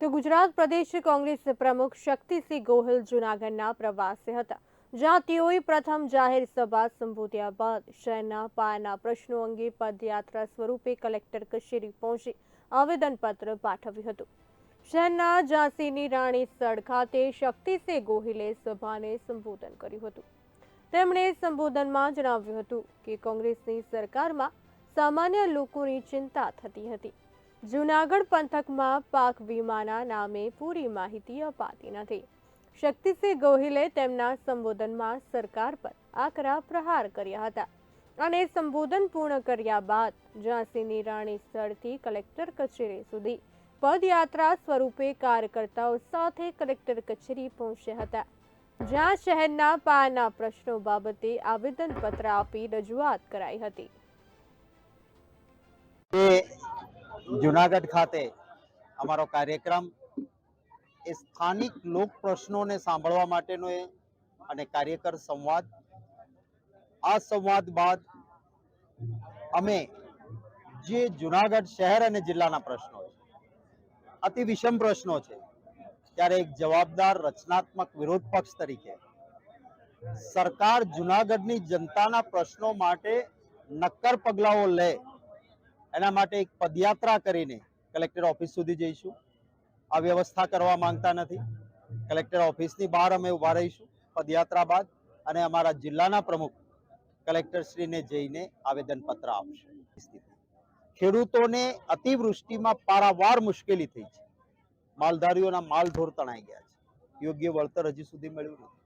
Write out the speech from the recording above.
તો ગુજરાત પ્રદેશ કોંગ્રેસ પ્રમુખ શક્તિસિંહ ગોહિલ જૂનાગઢના પ્રવાસે હતા. જ્યાં તેઓએ પ્રથમ જાહેર સભા સંબોધ્યા બાદ શહેરના પાયાના પ્રશ્નો અંગે પદયાત્રા સ્વરૂપે કલેક્ટર કચેરી પહોંચી આવેદનપત્ર પાઠવ્યું હતું. શહેરના ઝાંસીની રાણી સ્થળ ખાતે શક્તિસિંહ ગોહિલે સભાને સંબોધન કર્યું હતું. તેમણે સંબોધનમાં જણાવ્યું હતું કે કોંગ્રેસની સરકારમાં સામાન્ય લોકોની ચિંતા થતી હતી. જૂનાગઢ પંથકમાં પાક વીમાના નામે પૂરી માહિતી અપાતી નથી. શક્તિસિંહ ગોહિલે તેમના સંબોધનમાં સરકાર પર આકરા પ્રહાર કર્યા હતા અને સંબોધન પૂર્ણ કર્યા બાદ ઝાંસીની રાણી સ્થળથી કલેક્ટર કચેરી સુધી પદયાત્રા સ્વરૂપે કાર્યકર્તાઓ સાથે કલેક્ટર કચેરી પહોંચ્યા હતા. જ્યાં શહેરના પાયાના પ્રશ્નો બાબતે આવેદનપત્ર આપી રજૂઆત કરાઈ હતી. જુનાગઢ ખાતે અમારો કાર્યક્રમ એ સ્થાનિક લોક પ્રશ્નોને સાંભળવા માટેનો એ અને કાર્યકર સંવાદ. આ સંવાદ બાદ અમે જે જુનાગઢ શહેર અને જિલ્લાના પ્રશ્નો છે, અતિ વિષમ પ્રશ્નો છે, ત્યારે એક જવાબદાર રચનાત્મક વિરોધ પક્ષ તરીકે સરકાર જુનાગઢની જનતાના પ્રશ્નો માટે નક્કર પગલાઓ લે એના માટે એક પદયાત્રા કરીને કલેક્ટર ઓફિસ સુધી જઈશું. આ વ્યવસ્થા કરવા માંગતા નથી. કલેક્ટર ઓફિસની બહાર અમે ઊભા રહીશું પદયાત્રા બાદ અને અમારા જિલ્લાના પ્રમુખ કલેક્ટરશ્રીને જઈને આવેદનપત્ર આપશે. ખેડૂતોને અતિવૃષ્ટિમાં પારાવાર મુશ્કેલી થઈ છે. માલધારીઓના માલ ઢોર તણાઈ ગયા છે. યોગ્ય વળતર હજી સુધી મળ્યું નથી.